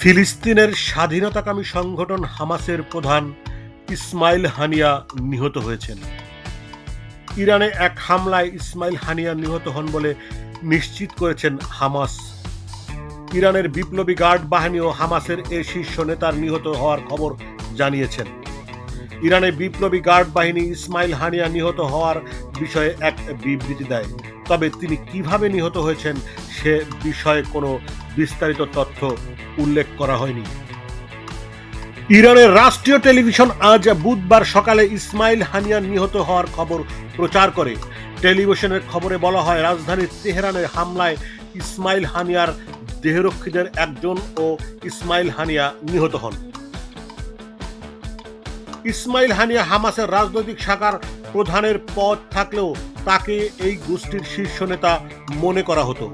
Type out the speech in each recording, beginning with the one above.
ফিলিস্তিনের স্বাধীনতাকামী সংগঠন হামাসের প্রধান ইসমাইল হানিয়া নিহত হয়েছেন। ইরানে এক হামলায় ইসমাইল হানিয়া নিহত হন বলে নিশ্চিত করেছেন হামাস। ইরানের বিপ্লবী গার্ড বাহিনী ও হামাসের এ শীর্ষ নেতার নিহত হওয়ার খবর জানিয়েছেন। ইরানের বিপ্লবী গার্ড বাহিনী ইসমাইল হানিয়া নিহত হওয়ার বিষয়ে এক বিবৃতি দেয়। তবে তিনি কীভাবে নিহত হয়েছেন সে বিষয়ে কোনো বিস্তারিত তথ্য উল্লেখ করা হয়নি। ইরানের রাষ্ট্রীয় টেলিভিশন আজ বুধবার সকালে ইসমাইল হানিয়া নিহত হওয়ার খবর প্রচার করে। টেলিভিশনের খবরে বলা হয় রাজধানীর তেহরানের হামলায় ইসমাইল হানিয়ার দেহরক্ষীদের একজন ও ইসমাইল হানিয়া নিহত হন। ইসমাইল হানিয়া হামাসের রাজনৈতিক শাখার প্রধানের পদ থাকলেও তাকে এই গোষ্ঠীর শীর্ষ নেতা মনে করা হতো।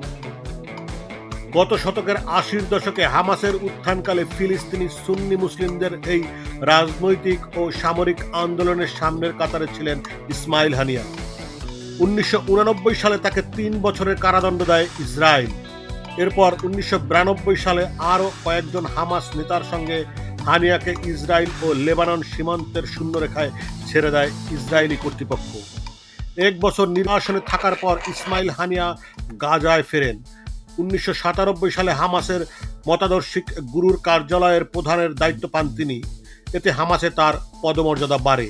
গত শতকের আশির দশকে হামাসের উত্থানকালে ফিলিস্তিনি সুন্নি মুসলিমদের এই রাজনৈতিক ও সামরিক আন্দোলনের সামনের কাতারে ছিলেন ইসমাইল হানিয়া। উনিশশো সালে তাকে তিন বছরের কারাদণ্ড দেয় ইসরায়েল এরপর উনিশশো বিরানব্বই সালে আরও কয়েকজন হামাস নেতার সঙ্গে হানিয়াকে ইসরায়েল ও লেবানন সীমান্তের শূন্যরেখায় ছেড়ে দেয় ইসরায়েলি কর্তৃপক্ষ। এক বছর নির্বাসনে থাকার পর ইসমাইল হানিয়া গাজায় ফেরেন। উনিশশো সাতানব্বই সালে হামাসের মতাদর্শিক গুরুর কার্যালয়ের প্রধানের দায়িত্ব পান তিনি। এতে হামাসে তার পদমর্যাদা বাড়ে।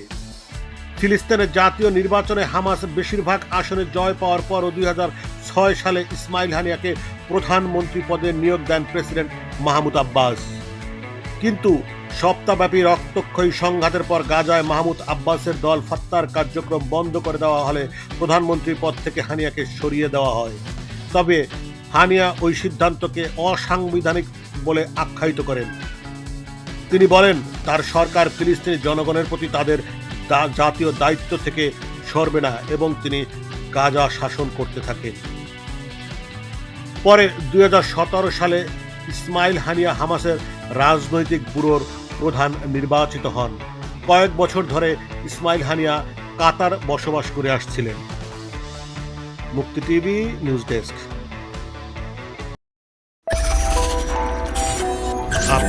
ফিলিস্তিনের জাতীয় নির্বাচনে হামাস বেশিরভাগ আসনে জয় পাওয়ার পরও দুই ছয় সালে ইসমাইল হানিয়াকে প্রধানমন্ত্রী পদে নিয়োগ দেন প্রেসিডেন্ট মাহমুদ আব্বাস। কিন্তু সপ্তাহব্যাপী রক্তক্ষয়ী সংঘাতের পর গাজায় মাহমুদ আব্বাসের দল ফাত্তার কার্যক্রম বন্ধ করে দেওয়া হলে প্রধানমন্ত্রীর পদ থেকে হানিয়াকে সরিয়ে দেওয়া হয়। তবে হানিয়া ওই সিদ্ধান্তকে অসাংবিধানিক বলে আখ্যায়িত করেন। তিনি বলেন, তার সরকার ফিলিস্তিনি জনগণের প্রতি তাদের জাতীয় দায়িত্ব থেকে সরবে না এবং তিনি গাজা শাসন করতে থাকেন। পরে দু হাজার সতেরো সালে ইসমাইল হানিয়া হামাসের রাজনৈতিক ব্যুরোর প্রধান নির্বাচিত হন। কয়েক বছর ধরে ইসমাইল হানিয়া কাতার বসবাস করে আসছিলেন। মুক্তি টিভি, নিউজ ডেস্ক।